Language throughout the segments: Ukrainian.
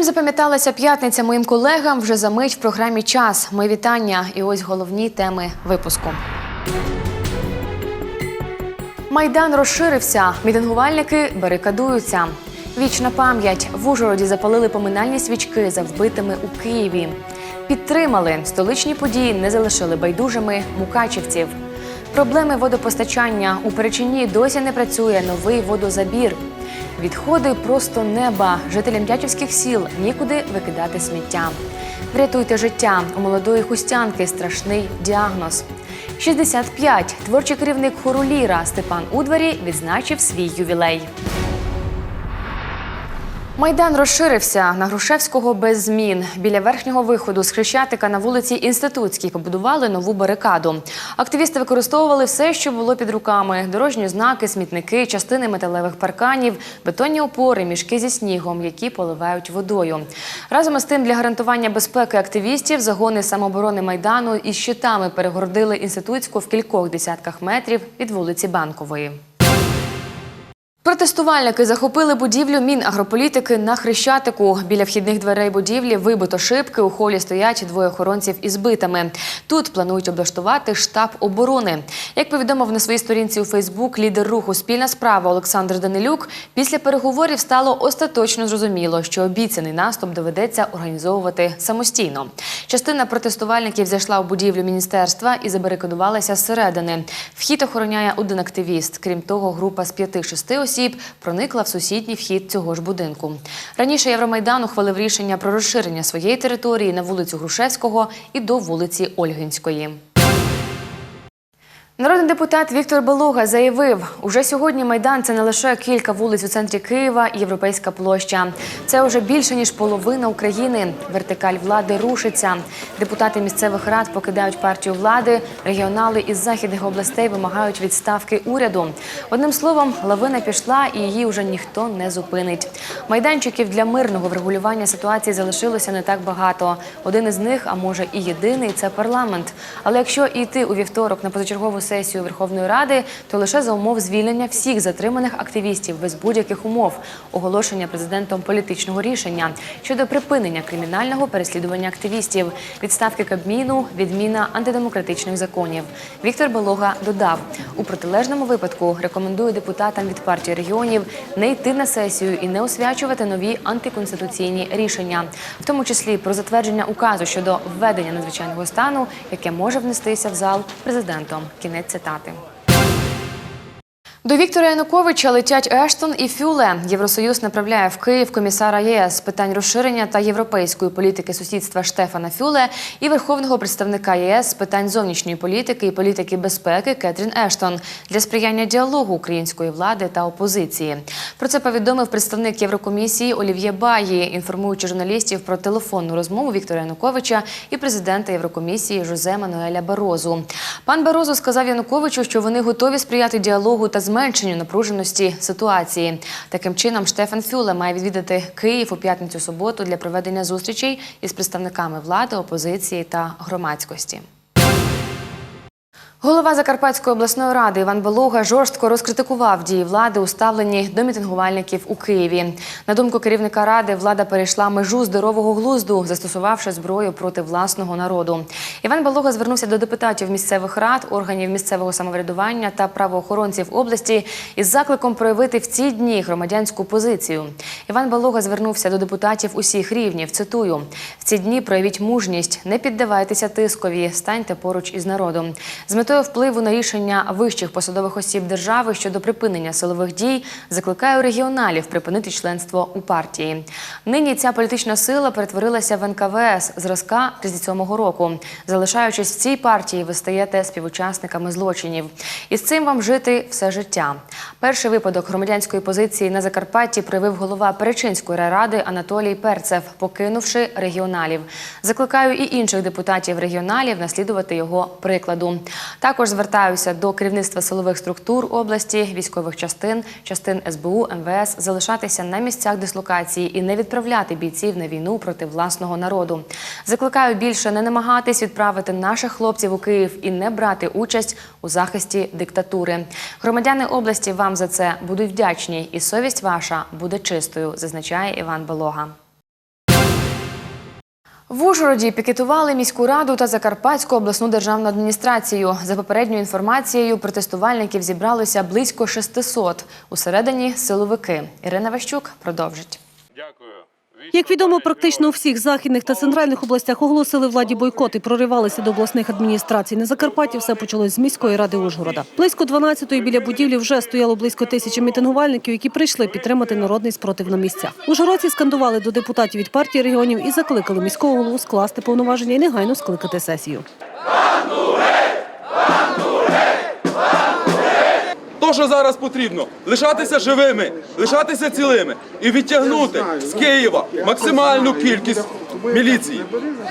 Чим запам'яталася п'ятниця моїм колегам вже за мить в програмі Час. Мої вітання і ось головні теми випуску. Майдан розширився. Мітингувальники барикадуються. Вічна пам'ять в Ужгороді запалили поминальні свічки за вбитими у Києві. Підтримали столичні події, не залишили байдужими мукачівців. Проблеми водопостачання у Перечині досі не працює новий водозабір. Відходи просто неба. Жителям дячівських сіл нікуди викидати сміття. Врятуйте життя. У молодої хустянки страшний діагноз. 65. Творчий керівник хору Ліра Степан Удварі відзначив свій ювілей. Майдан розширився на Грушевського без змін. Біля верхнього виходу з Хрещатика на вулиці Інститутській побудували нову барикаду. Активісти використовували все, що було під руками: дорожні знаки, смітники, частини металевих парканів, бетонні опори, мішки зі снігом, які поливають водою. Разом із тим, для гарантування безпеки активістів загони самооборони майдану із щитами перегородили інститутську в кількох десятках метрів від вулиці Банкової. Протестувальники захопили будівлю Мінагрополітики на Хрещатику. Біля вхідних дверей будівлі вибито шибки. У холі стоять двоє охоронців із битами. Тут планують облаштувати штаб оборони. Як повідомив на своїй сторінці у Фейсбук лідер руху Спільна справа Олександр Данилюк, після переговорів стало остаточно зрозуміло, що обіцяний наступ доведеться організовувати самостійно. Частина протестувальників зайшла в будівлю міністерства і забарикадувалася зсередини. Вхід охороняє один активіст. Крім того, група з п'яти-шести осіб проникла в сусідній вхід цього ж будинку. Раніше Євромайдан ухвалив рішення про розширення своєї території на вулицю Грушевського і до вулиці Ольгинської. Народний депутат Віктор Белуга заявив, уже сьогодні майдан це не лише кілька вулиць у центрі Києва і Європейська площа. Це вже більше ніж половина України. Вертикаль влади рушиться. Депутати місцевих рад покидають партію влади. Регіонали із західних областей вимагають відставки уряду. Одним словом, лавина пішла, і її вже ніхто не зупинить. Майданчиків для мирного врегулювання ситуації залишилося не так багато. Один із них, а може і єдиний, це парламент. Але якщо йти у вівторок на позачергову сесію Верховної Ради, то лише за умов звільнення всіх затриманих активістів без будь-яких умов, оголошення президентом політичного рішення щодо припинення кримінального переслідування активістів, відставки Кабміну, відміна антидемократичних законів. Віктор Белога додав, у протилежному випадку рекомендує депутатам від партії регіонів не йти на сесію і не освячувати нові антиконституційні рішення, в тому числі про затвердження указу щодо введення надзвичайного стану, яке може внестися в зал президентом. Кінець цитати. До Віктора Януковича летять Ештон і Фюле. Євросоюз направляє в Київ комісара ЄС з питань розширення та європейської політики сусідства Штефана Фюле і верховного представника ЄС з питань зовнішньої політики і політики безпеки Кетрін Ештон для сприяння діалогу української влади та опозиції. Про це повідомив представник Єврокомісії Олів'є Баї, інформуючи журналістів про телефонну розмову Віктора Януковича і президента Єврокомісії Жозе Мануеля Барозу. Пан Барозу сказав Януковичу, що вони готові сприяти діалогу та зменшенню напруженості ситуації. Таким чином, Штефан Фюле має відвідати Київ у п'ятницю-суботу для проведення зустрічей із представниками влади, опозиції та громадськості. Голова Закарпатської обласної ради Іван Белуга жорстко розкритикував дії влади у ставленні до мітингувальників у Києві. На думку керівника ради, влада перейшла межу здорового глузду, застосувавши зброю проти власного народу. Іван Белуга звернувся до депутатів місцевих рад, органів місцевого самоврядування та правоохоронців області із закликом проявити в ці дні громадянську позицію. Іван Балога звернувся до депутатів усіх рівнів. Цитую: в ці дні проявіть мужність, не піддавайтеся тискові, станьте поруч із народом. З метою впливу на рішення вищих посадових осіб держави щодо припинення силових дій закликаю регіоналів припинити членство у партії. Нині ця політична сила перетворилася в НКВС зразка 37-го року. Залишаючись в цій партії, ви стаєте співучасниками злочинів. І з цим вам жити все життя. Перший випадок громадянської позиції на Закарпатті проявив голова Перечинської райради Анатолій Перцев, покинувши регіоналів. Закликаю і інших депутатів регіоналів наслідувати його прикладу. Також звертаюся до керівництва силових структур області, військових частин, частин СБУ, МВС залишатися на місцях дислокації і не відправляти бійців на війну проти власного народу. Закликаю більше не намагатись відправити наших хлопців у Київ і не брати участь у захисті диктатури. Громадяни області вам за це будуть вдячні, і совість ваша буде чистою, зазначає Іван Белога. В Ужгороді пікетували міську раду та Закарпатську обласну державну адміністрацію. За попередньою інформацією, протестувальників зібралося близько 600. Усередині силовики. Ірина Ващук продовжить. Дякую. Як відомо, практично у всіх західних та центральних областях оголосили владі бойкот і проривалися до обласних адміністрацій. На Закарпатті все почалось з міської ради Ужгорода. Близько 12-ї біля будівлі вже стояло близько тисячі мітингувальників, які прийшли підтримати народний спротив на місцях. Ужгородці скандували до депутатів від партії регіонів і закликали міського голову скласти повноваження і негайно скликати сесію. Що зараз потрібно, лишатися живими, лишатися цілими і відтягнути з Києва максимальну кількість міліції.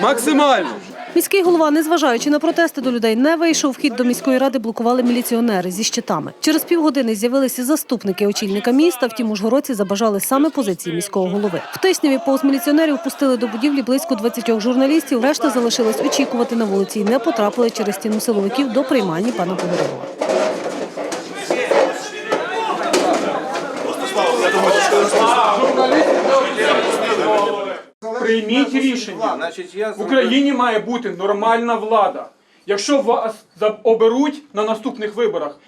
Максимальну. Міський голова, незважаючи на протести до людей, не вийшов. Вхід до міської ради блокували міліціонери зі щитами. Через півгодини з'явилися заступники очільника міста. Втім, ужгородці забажали саме позиції міського голови. В Тисняві повз міліціонерів пустили до будівлі близько 20 журналістів. Решта залишилась очікувати на вулиці і не потрапили через стіну силовиків до приймальні пана Погорєва. Прийміть рішення. В Україні має бути нормальна влада. Якщо вас оберуть на наступних виборах,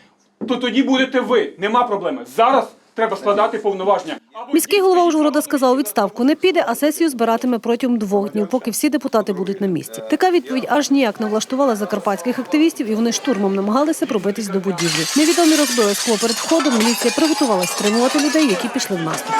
то тоді будете ви. Нема проблеми. Зараз треба складати повноваження. Міський голова Ужгорода сказав, відставку не піде, а сесію збиратиме протягом двох днів, поки всі депутати будуть на місці. Така відповідь аж ніяк не влаштувала закарпатських активістів, і вони штурмом намагалися пробитись до будівлі. Невідомі розбили скло перед входом. Міліція приготувалась стримувати людей, які пішли в наступ.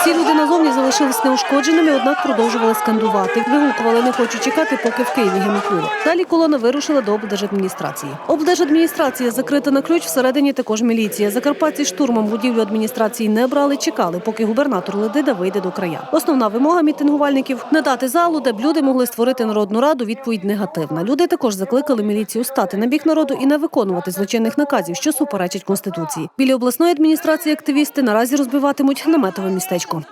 Всі люди назовні залишились неушкодженими, однак продовжували скандувати. Вигукували, не хочу чекати, поки в Києві гемікули. Далі колона вирушила до облдержадміністрації. Облдержадміністрація закрита на ключ, всередині також міліція. Закарпатці штурмом будівлю адміністрації не брали, чекали, поки губернатор Ледида вийде до края. Основна вимога мітингувальників не дати залу, де б люди могли створити народну раду. Відповідь негативна. Люди також закликали міліцію стати на бік народу і не виконувати злочинних наказів, що суперечать конституції. Біля обласної адміністрації активісти наразі розбиватимуть наметове містечко.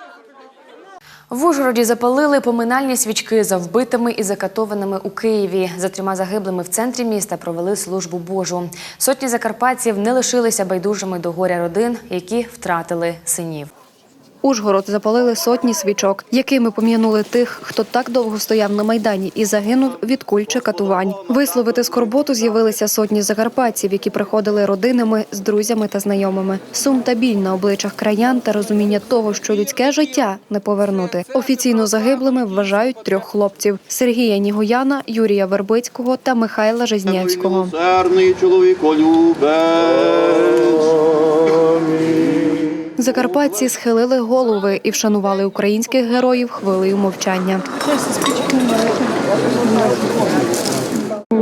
В Ужгороді запалили поминальні свічки за вбитими і закатованими у Києві. За трьома загиблими в центрі міста провели службу Божу. Сотні закарпатців не лишилися байдужими до горя родин, які втратили синів. Ужгород запалили сотні свічок, якими пом'янули тих, хто так довго стояв на майдані і загинув від куль чи катувань. Висловити скорботу з'явилися сотні закарпатців, які приходили родинами з друзями та знайомими. Сум та біль на обличчях краян та розуміння того, що людське життя не повернути. Офіційно загиблими вважають трьох хлопців: Сергія Нігояна, Юрія Вербицького та Михайла Жизнявського. Милосердний чоловіколюбець. Закарпатці схилили голови і вшанували українських героїв хвилею мовчання.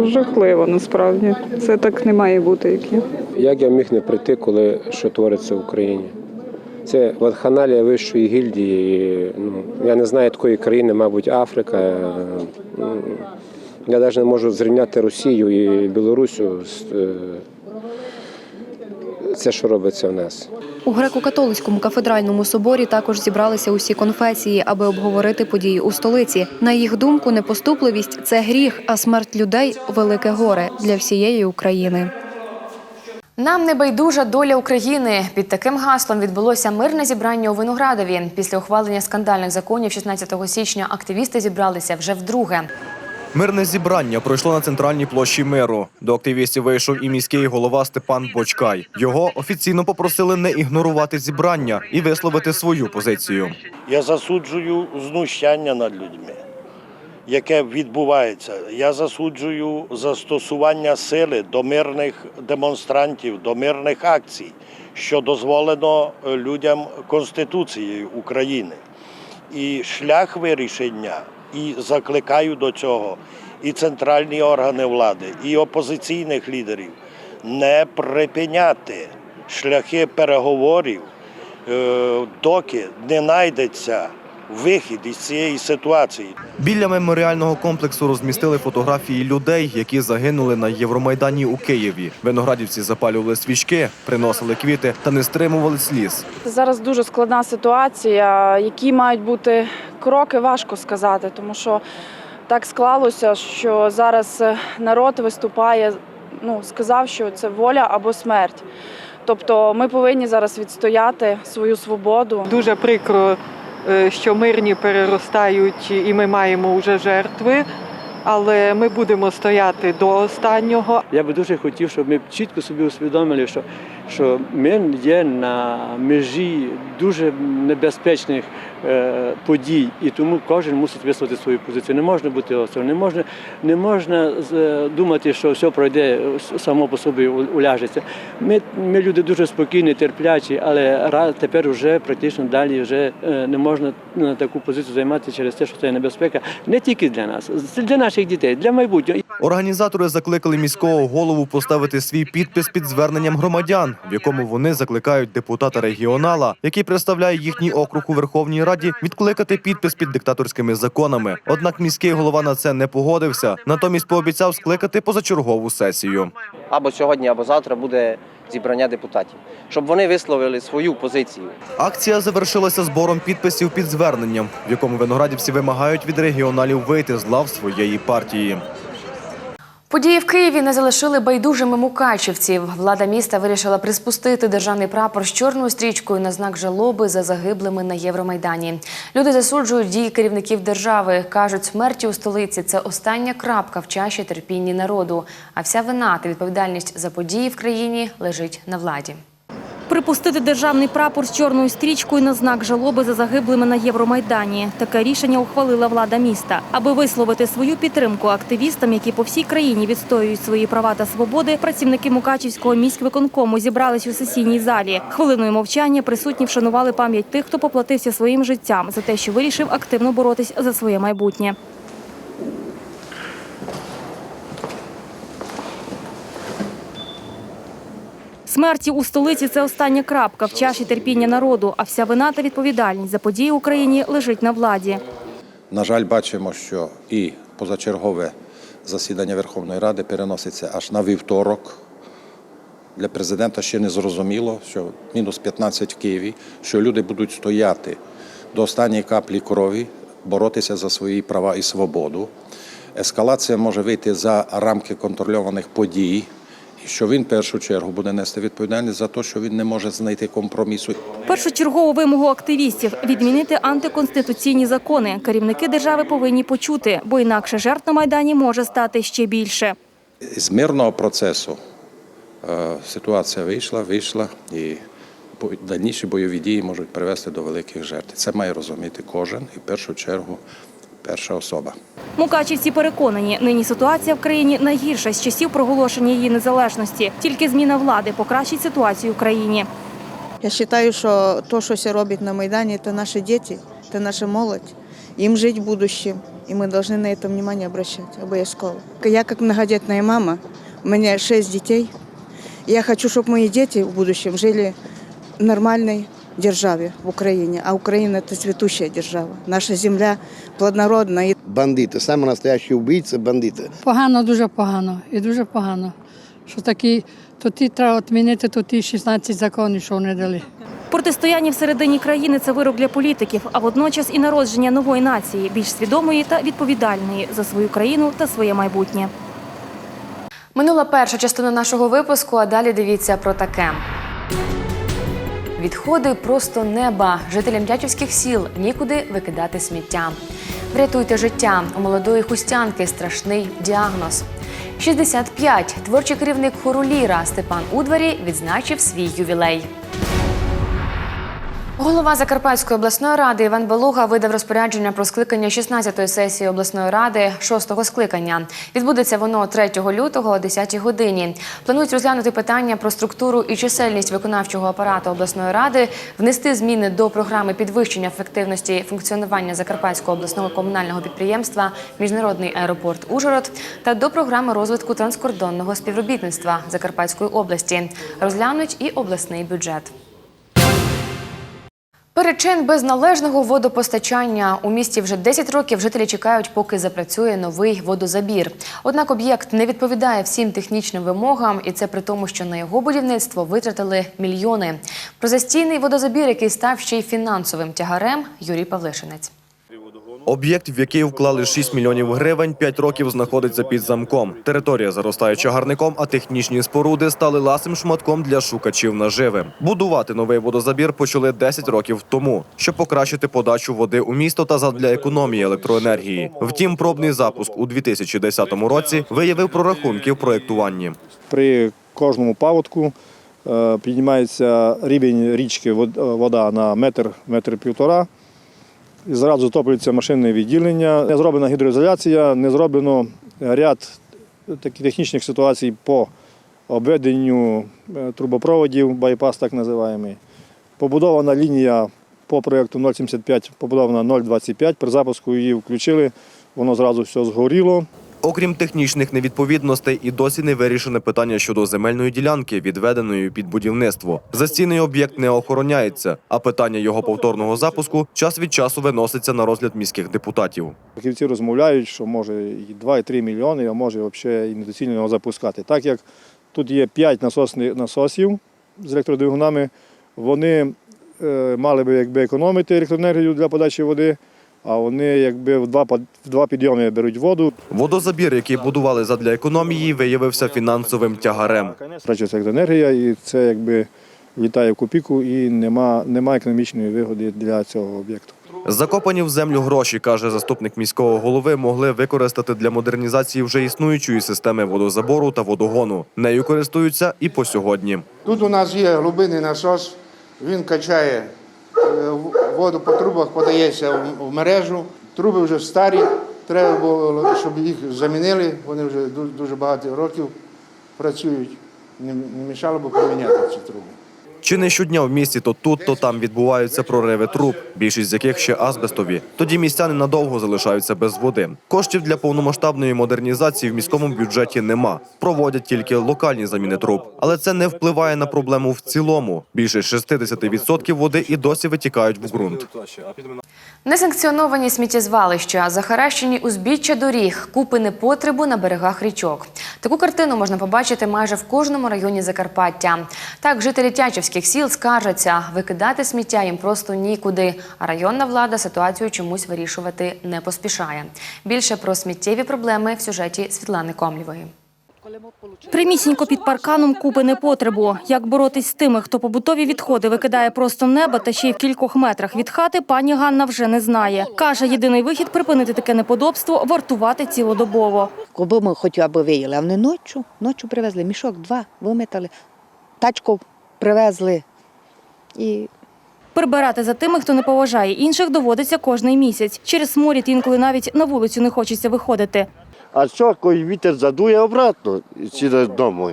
Жахливо насправді. Це так не має бути, як є. Як я міг не прийти, коли що твориться в Україні? Це вакханалія вищої гільдії. Ну, я не знаю такої країни, мабуть, Африка. Я навіть не можу зрівняти Росію і Білорусю. з, е, Це, що робиться в нас. У греко-католицькому кафедральному соборі також зібралися усі конфесії, аби обговорити події у столиці. На їх думку, непоступливість це гріх, а смерть людей велике горе для всієї України. Нам не байдужа доля України. Під таким гаслом відбулося мирне зібрання у Виноградові. Після ухвалення скандальних законів 16 січня активісти зібралися вже вдруге. Мирне зібрання пройшло на центральній площі миру. До активістів вийшов і міський голова Степан Бочкай. Його офіційно попросили не ігнорувати зібрання і висловити свою позицію. Я засуджую знущання над людьми, яке відбувається. Я засуджую застосування сили до мирних демонстрантів, до мирних акцій, що дозволено людям Конституцією України. І шлях вирішення, і закликаю до цього і центральні органи влади, і опозиційних лідерів не припиняти шляхи переговорів, е, доки не знайдеться вихід із цієї ситуації. Біля меморіального комплексу розмістили фотографії людей, які загинули на Євромайдані у Києві. Виноградівці запалювали свічки, приносили квіти та не стримували сліз. Зараз дуже складна ситуація. Які мають бути кроки, важко сказати, тому що так склалося, що зараз е, народ виступає. Ну, сказав, що це воля або смерть. Тобто ми повинні зараз відстояти свою свободу. Дуже прикро, що мирні переростають і ми маємо вже жертви, але ми будемо стояти до останнього. Я би дуже хотів, щоб ми чітко собі усвідомили, що, що ми є на межі дуже небезпечних е, подій, і тому кожен мусить висловити свою позицію. Не можна бути осторонь, не можна, не можна думати, що все пройде само по собі уляжеться. Ми, ми люди дуже спокійні, терплячі, але тепер вже практично далі вже е, не можна на таку позицію займати через те, що це небезпека не тільки для нас, це для наших дітей, для майбутнього. Організатори закликали міського голову поставити свій підпис під зверненням громадян, в якому вони закликають депутата регіонала, який представляє їхній округ у Верховній Раді, відкликати підпис під диктаторськими законами. Однак міський голова на це не погодився. Натомість пообіцяв скликати позачергову сесію. або сьогодні, або завтра буде зібрання депутатів, щоб вони висловили свою позицію. Акція завершилася збором підписів під зверненням, в якому виноградівці вимагають від регіоналів вийти з лав своєї партії. Події в Києві не залишили байдужими мукачівців. Влада міста вирішила приспустити державний прапор з чорною стрічкою на знак жалоби за загиблими на Євромайдані. Люди засуджують дії керівників держави. кажуть, смерті у столиці це остання крапка в чаші терпінні народу. А вся вина та відповідальність за події в країні лежить на владі. Припустити державний прапор з чорною стрічкою на знак жалоби за загиблими на Євромайдані. Таке рішення ухвалила влада міста. Аби висловити свою підтримку активістам, які по всій країні відстоюють свої права та свободи, працівники Мукачівського міськвиконкому зібрались у сесійній залі. Хвилиною мовчання присутні вшанували пам'ять тих, хто поплатився своїм життям за те, що вирішив активно боротись за своє майбутнє. Смерті у столиці це остання крапка в чаші терпіння народу. А вся вина та відповідальність за події Україні лежить на владі. На жаль, бачимо, що і позачергове засідання Верховної Ради переноситься аж на вівторок. Для президента ще не зрозуміло, що мінус 15 в Києві, що люди будуть стояти до останньої каплі крові, боротися за свої права і свободу. Ескалація може вийти за рамки контрольованих подій, що він в першу чергу буде нести відповідальність за те, що він не може знайти компромісу. Першочергову вимогу активістів відмінити антиконституційні закони. Керівники держави повинні почути, бо інакше жертв на майдані може стати ще більше. З мирного процесу е, ситуація вийшла, вийшла, і дальніші бойові дії можуть привести до великих жертв. Це має розуміти кожен і в першу чергу перша особа. Мукачівці переконані, нині ситуація в країні найгірша з часів проголошення її незалежності. Тільки зміна влади покращить ситуацію в країні. Я вважаю, що те, що все робить на Майдані, це наші діти, це наша молодь. Їм жити в будущем, і ми повинні на це внимание обращати обов'язково. Я як многодітна мама, у мене шість дітей. Я хочу, щоб мої діти в будущем жили в нормальній державі в Україні. А Україна – це цвітуща держава. Наша земля плодородна. І Бандити, саме настоящі вбивці, бандити. Погано, дуже погано. І дуже погано. Що такі, то ті треба відмінити, то ті 16 законів, що вони дали. Протистояння всередині країни це вирок для політиків, а водночас і народження нової нації, більш свідомої та відповідальної за свою країну та своє майбутнє. Минула перша частина нашого випуску, а далі дивіться про таке. Відходи просто неба. Жителям дячівських сіл нікуди викидати сміття. Врятуйте життя. У молодої хустянки страшний діагноз. 65. Творчий керівник хору Ліра Степан Удварі відзначив свій ювілей. Голова Закарпатської обласної ради Іван Балуга видав розпорядження про скликання 16-ї сесії обласної ради 6-го скликання. Відбудеться воно 3 лютого о 10 годині. Планують розглянути питання про структуру і чисельність виконавчого апарату обласної ради, внести зміни до програми підвищення ефективності функціонування Закарпатського обласного комунального підприємства Міжнародний аеропорт Ужгород та до програми розвитку транскордонного співробітництва Закарпатської області. Розглянуть і обласний бюджет. Перечин без належного водопостачання у місті вже 10 років жителі чекають, поки запрацює новий водозабір. Однак об'єкт не відповідає всім технічним вимогам, і це при тому, що на його будівництво витратили мільйони. Про застійний водозабір, який став ще й фінансовим тягарем, Юрій Павлишинець. Об'єкт, в який вклали 6 мільйонів гривень, 5 років знаходиться під замком. Територія заростає чагарником, а технічні споруди стали ласим шматком для шукачів наживи. Будувати новий водозабір почали 10 років тому, щоб покращити подачу води у місто та задля економії електроенергії. Втім, пробний запуск у 2010 році виявив прорахунки в проєктуванні. При кожному паводку е, піднімається рівень річки вод- вода на метр, метр півтора. І зразу затоплюється машинне відділення. Не зроблена гідроізоляція, не зроблено ряд таких технічних ситуацій по обведенню е, трубопроводів, байпас так називаємо. Побудована лінія по проєкту 075, побудована 0,25. При запуску її включили, воно зразу все згоріло. Окрім технічних невідповідностей, і досі не вирішене питання щодо земельної ділянки, відведеної під будівництво. Застійний об'єкт не охороняється, а питання його повторного запуску час від часу виноситься на розгляд міських депутатів. Фахівці розмовляють, що може і 2, і 3 мільйони, а може взагалі і недоцільно його запускати. Так як тут є 5 насосних насосів з електродвигунами, вони е, мали би якби економити електроенергію для подачі води, а вони якби в два, в два підйоми беруть воду. Водозабір, який будували задля економії, виявився фінансовим тягарем. Втрачається електроенергія, і це якби літає в копійку, і нема, нема економічної вигоди для цього об'єкту. Закопані в землю гроші, каже заступник міського голови, могли використати для модернізації вже існуючої системи водозабору та водогону. Нею користуються і по сьогодні. Тут у нас є глибинний насос, він качає е, воду по трубах, подається в- мережу. Труби вже старі, треба було, щоб їх замінили. Вони вже дуже багато років працюють. Не мішало б поміняти ці труби. Чи не щодня в місті то тут, то там відбуваються прориви труб, більшість з яких ще азбестові. Тоді містяни надовго залишаються без води. Коштів для повномасштабної модернізації в міському бюджеті нема. Проводять тільки локальні заміни труб. Але це не впливає на проблему в цілому. Більше 60% води і досі витікають в ґрунт. Несанкціоновані сміттєзвалища, захаращені узбіччя доріг, купи непотребу на берегах річок. Таку картину можна побачити майже в кожному районі Закарпаття. Так, жителі Тячівських сіл скаржаться, викидати сміття їм просто нікуди. А районна влада ситуацію чомусь вирішувати не поспішає. Більше про сміттєві проблеми в сюжеті Світлани Комлєвої. Примісінько під парканом купи непотребу. Як боротись з тими, хто побутові відходи викидає просто в небо та ще й в кількох метрах від хати, пані Ганна вже не знає. Каже, єдиний вихід припинити таке неподобство – вартувати цілодобово. Коли ми хоч аби виїли, а вони ночі, ночі привезли, мішок два виметали, тачку привезли. І Прибирати за тими, хто не поважає інших, доводиться кожний місяць. Через сморід інколи навіть на вулицю не хочеться виходити. А що, коли вітер задує обратно сюди дому.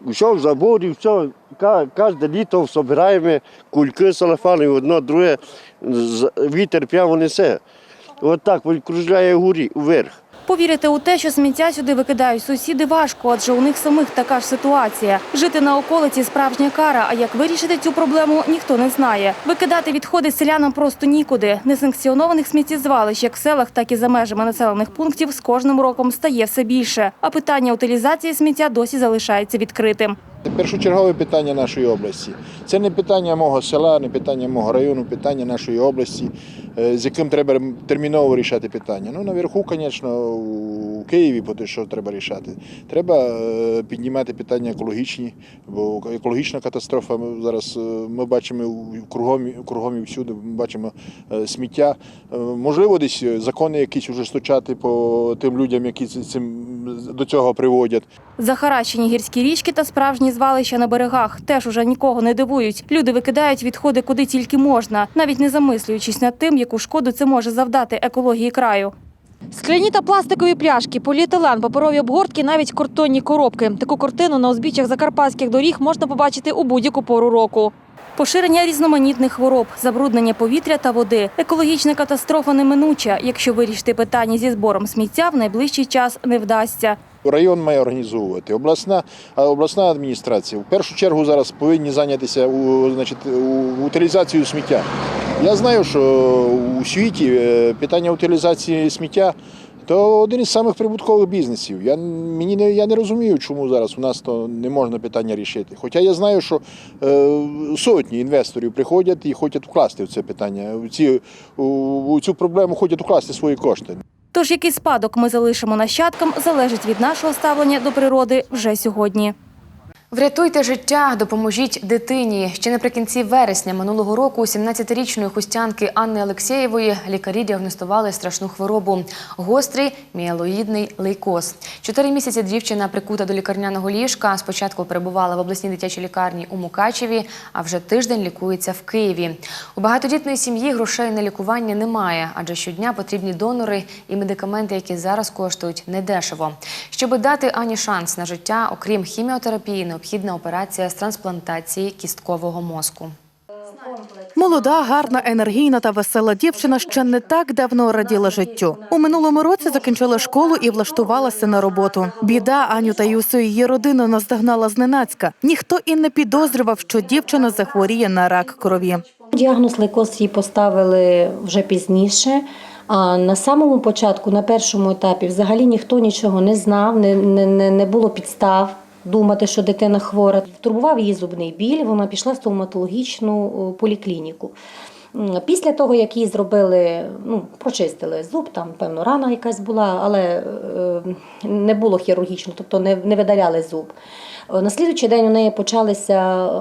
Все в заборі, все, кожне літо збираємо кульки салафани, одно, друге, вітер прямо несе. От так він кружляє вгорі, вверх. Повірити у те, що сміття сюди викидають сусіди, важко, адже у них самих така ж ситуація. Жити на околиці – справжня кара, а як вирішити цю проблему, ніхто не знає. Викидати відходи селянам просто нікуди. Несанкціонованих сміттєзвалищ як в селах, так і за межами населених пунктів з кожним роком стає все більше. А питання утилізації сміття досі залишається відкритим. Першочергове питання нашої області. Це не питання мого села, не питання мого району, питання нашої області, е, з яким треба терміново рішати питання. Ну, наверху, звісно, у Києві, що треба рішати. Треба е, піднімати питання екологічні, бо екологічна катастрофа. Зараз е, ми бачимо кругом, кругом і всюди, ми бачимо сміття. Можливо, десь закони якісь ужесточати по тим людям, які цим до цього приводять. Захаращені гірські річки та справжні звалища на берегах теж уже нікого не дивують. Люди викидають відходи куди тільки можна, навіть не замислюючись над тим, яку шкоду це може завдати екології краю. Скляні та пластикові пляшки, поліетилен, паперові обгортки, навіть картонні коробки. Таку картину на узбіччях закарпатських доріг можна побачити у будь-яку пору року. Поширення різноманітних хвороб, забруднення повітря та води. Екологічна катастрофа неминуча, якщо вирішити питання зі збором сміття в найближчий час не вдасться. Район має організовувати. Обласна, обласна адміністрація в першу чергу зараз повинні зайнятися у, значить, утилізацією сміття. Я знаю, що у світі е, питання утилізації сміття То один із самих прибуткових бізнесів. Я, мені не, я не розумію, чому зараз у нас то не можна питання рішити. Хоча я знаю, що е, сотні інвесторів приходять і хочуть вкласти в це питання, в, ці, у, у цю проблему хочуть вкласти свої кошти. Тож який спадок ми залишимо нащадкам, залежить від нашого ставлення до природи вже сьогодні. Врятуйте життя, допоможіть дитині. Ще наприкінці вересня минулого року у 17-річної хустянки Анни Олексєєвої лікарі діагностували страшну хворобу – гострий міелоїдний лейкоз. Чотири місяці дівчина прикута до лікарняного ліжка. Спочатку перебувала в обласній дитячій лікарні у Мукачеві, а вже тиждень лікується в Києві. У багатодітної сім'ї грошей на лікування немає, адже щодня потрібні донори і медикаменти, які зараз коштують недешево. Щоби дати Ані шанс на життя, окрім хіміотерапії, необхідна операція з трансплантації кісткового мозку. Молода, гарна, енергійна та весела дівчина ще не так давно раділа життю. У минулому році закінчила школу і влаштувалася на роботу. Біда Аню та Юсу її родину наздогнала зненацька. Ніхто і не підозрював, що дівчина захворіє на рак крові. Діагноз лейкоз їй поставили вже пізніше. А на самому початку, на першому етапі, взагалі ніхто нічого не знав, не, не, не, не було підстав думати, що дитина хвора. Турбував її зубний біль, вона пішла в стоматологічну поліклініку. Після того, як їй зробили, ну, прочистили зуб, там, певно, рана якась була, але е, не було хірургічно, тобто не, не видаляли зуб. Е, На слідуючий день у неї почалися е,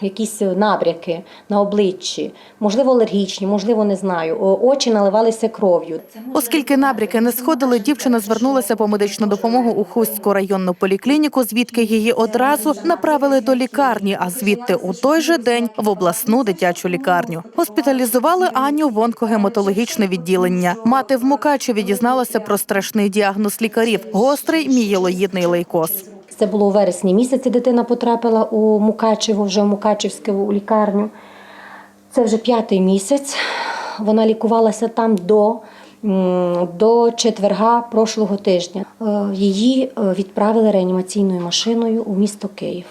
якісь набряки на обличчі, можливо, алергічні, можливо, не знаю. Очі наливалися кров'ю. Оскільки набряки не сходили, дівчина звернулася по медичну допомогу у Хустську районну поліклініку, звідки її одразу направили до лікарні, а звідти у той же день в обласну дитячу лікарню. Госпіталізували Аню в онкогематологічне відділення. Мати в Мукачеві дізналася про страшний діагноз лікарів гострий мієлоїдний лейкоз. Це було у вересні місяці. Дитина потрапила у Мукачево, вже в Мукачевську лікарню. Це вже п'ятий місяць. Вона лікувалася там до, до четверга прошлого тижня. Е, Її е, відправили реанімаційною машиною у місто Київ.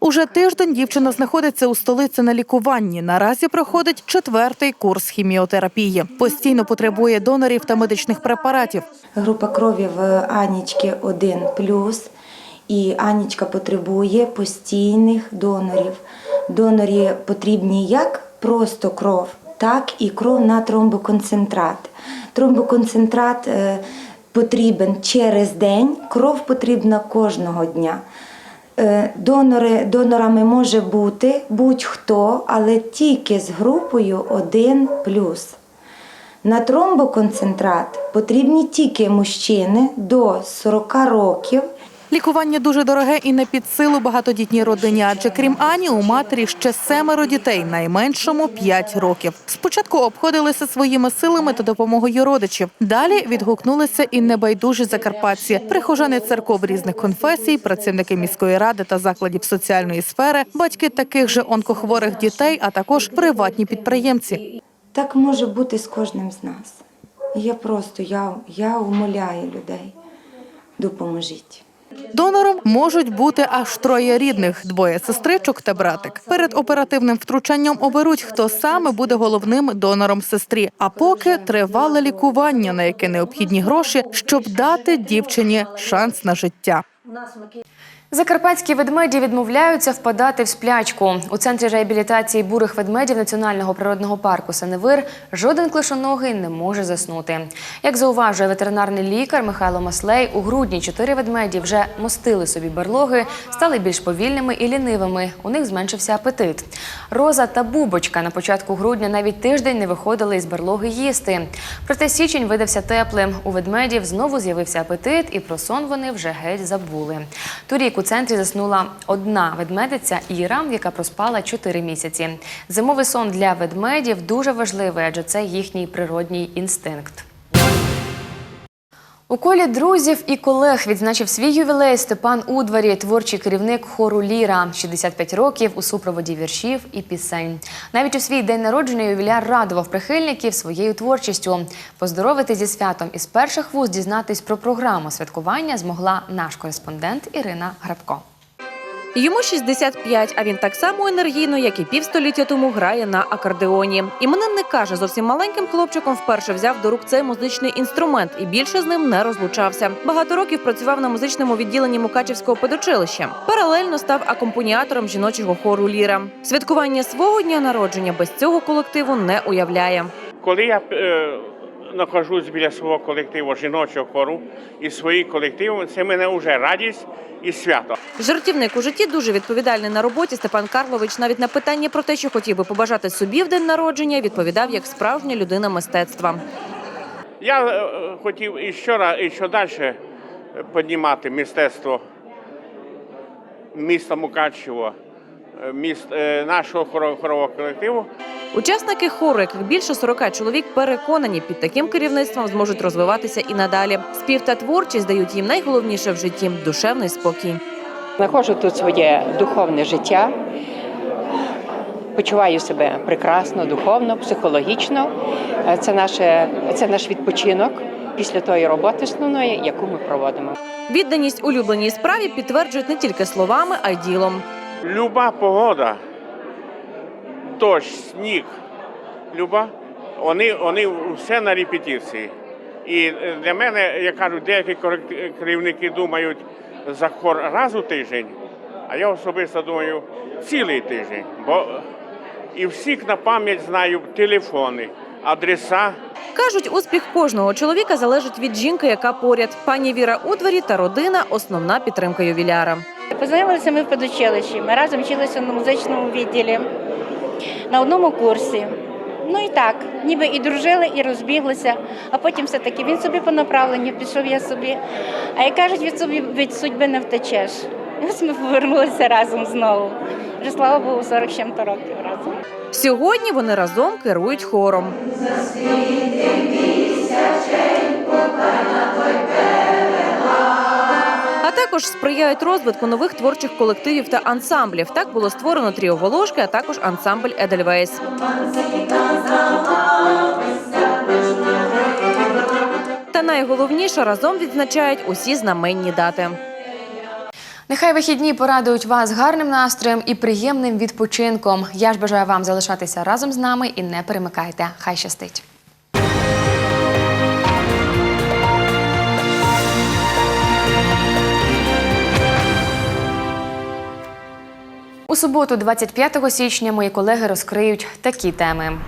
Уже тиждень дівчина знаходиться у столиці на лікуванні. Наразі проходить четвертий курс хіміотерапії. Постійно потребує донорів та медичних препаратів. Група крові в Анічки 1 і Анічка потребує постійних донорів. Донорі потрібні як просто кров, так і кров на тромбоконцентрат. Тромбоконцентрат е, потрібен через день, кров потрібна кожного дня. Е, Донори, донорами може бути будь-хто, але тільки з групою 1 На тромбоконцентрат потрібні тільки мужчини до 40 років. Лікування дуже дороге і не під силу багатодітній родині, адже крім Ані, у матері ще семеро дітей, найменшому 5 років. Спочатку обходилися своїми силами та допомогою родичів. Далі відгукнулися і небайдужі закарпатці, прихожани церков різних конфесій, працівники міської ради та закладів соціальної сфери, батьки таких же онкохворих дітей, а також приватні підприємці. Так може бути з кожним з нас. Я просто я, я умоляю людей. Допоможіть. Донором можуть бути аж троє рідних: двоє сестричок та братик. Перед оперативним втручанням оберуть, хто саме буде головним донором сестрі. А поки тривале лікування, на яке необхідні гроші, щоб дати дівчині шанс на життя. Закарпатські ведмеді відмовляються впадати в сплячку. У центрі реабілітації бурих ведмедів Національного природного парку Сеневир жоден клишоногий не може заснути. Як зауважує ветеринарний лікар Михайло Маслей, у грудні чотири ведмеді вже мостили собі берлоги, стали більш повільними і лінивими. У них зменшився апетит. Роза та Бубочка на початку грудня навіть тиждень не виходили із берлоги їсти. Проте січень видався теплим. У ведмедів знову з'явився апетит, і про сон вони вже геть забули. Торік у центрі заснула одна ведмедиця Іра, яка проспала 4 місяці. Зимовий сон для ведмедів дуже важливий, адже це їхній природній інстинкт. У колі друзів і колег відзначив свій ювілей Степан Удварі, творчий керівник хору Ліра, 65 років у супроводі віршів і пісень. Навіть у свій день народження ювіляр радував прихильників своєю творчістю. Поздоровити зі святом із перших вуз дізнатись про програму святкування змогла наш кореспондент Ірина Грабко. Йому 65, а він так само енергійно, як і півстоліття тому, грає на акордеоні. Іменинник каже, зовсім маленьким хлопчиком вперше взяв до рук цей музичний інструмент і більше з ним не розлучався. Багато років працював на музичному відділенні Мукачівського педучилища. Паралельно став акомпаніатором жіночого хору Ліра. Святкування свого дня народження без цього колективу не уявляє. Коли я е, нахожусь біля свого колективу жіночого хору і своїх колективів, це мене вже радість і свято. Жартівник у житті дуже відповідальний на роботі. Степан Карлович навіть на питання про те, що хотів би побажати собі в день народження, відповідав як справжня людина мистецтва. Я е, хотів і що, ра- і що далі піднімати мистецтво міста Мукачево, е, міст, е, нашого хорового колективу. Учасники хору, яких більше 40 чоловік, переконані, під таким керівництвом зможуть розвиватися і надалі. Спів та творчість дають їм найголовніше в житті душевний спокій. Знаходжу тут своє духовне життя. Почуваю себе прекрасно, духовно, психологічно. Е, Це, наше, це наш відпочинок після тої роботи основної, яку ми проводимо. Відданість улюбленій справі підтверджують не тільки словами, а й ділом. Люба погода, дощ, сніг, люба, вони, вони все на репетиції. І е, для мене, як кажуть, деякі керівники думають за хор раз у тиждень, а я особисто думаю цілий тиждень. Бо і всіх на пам'ять знаю телефони, адреса. Кажуть, успіх кожного чоловіка залежить від жінки, яка поряд. Пані Віра у дворі та родина основна підтримка ювіляра. Познайомилися ми в педучилищі. Ми разом вчилися на музичному відділі на одному курсі. Ну і так, ніби і дружили, і розбіглися, а потім все-таки він собі по направленню пішов я собі. А як кажуть, від собі від судьби не втечеш. І ось ми повернулися разом знову. Вже слава Богу, 40 з чим-то років разом. Сьогодні вони разом керують хором. А також сприяють розвитку нових творчих колективів та ансамблів. Так було створено тріо Волошки, а також ансамбль Едельвейс. Та найголовніше разом відзначають усі знаменні дати. Нехай вихідні порадують вас гарним настроєм і приємним відпочинком. Я ж бажаю вам залишатися разом з нами і не перемикайте. Хай щастить. Суботу, 25 січня, мої колеги розкриють такі теми.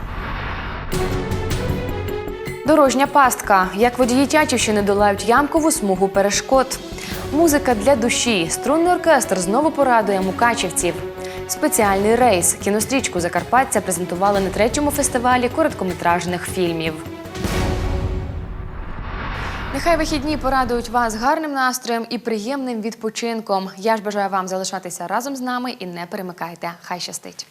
Дорожня пастка. Як водії Тячівщини долають ямкову смугу перешкод. Музика для душі. Струнний оркестр знову порадує мукачівців. Спеціальний рейс. Кінострічку Закарпаття презентували на третьому фестивалі короткометражних фільмів. Нехай вихідні порадують вас гарним настроєм і приємним відпочинком. Я ж бажаю вам залишатися разом з нами і не перемикайте. Хай щастить.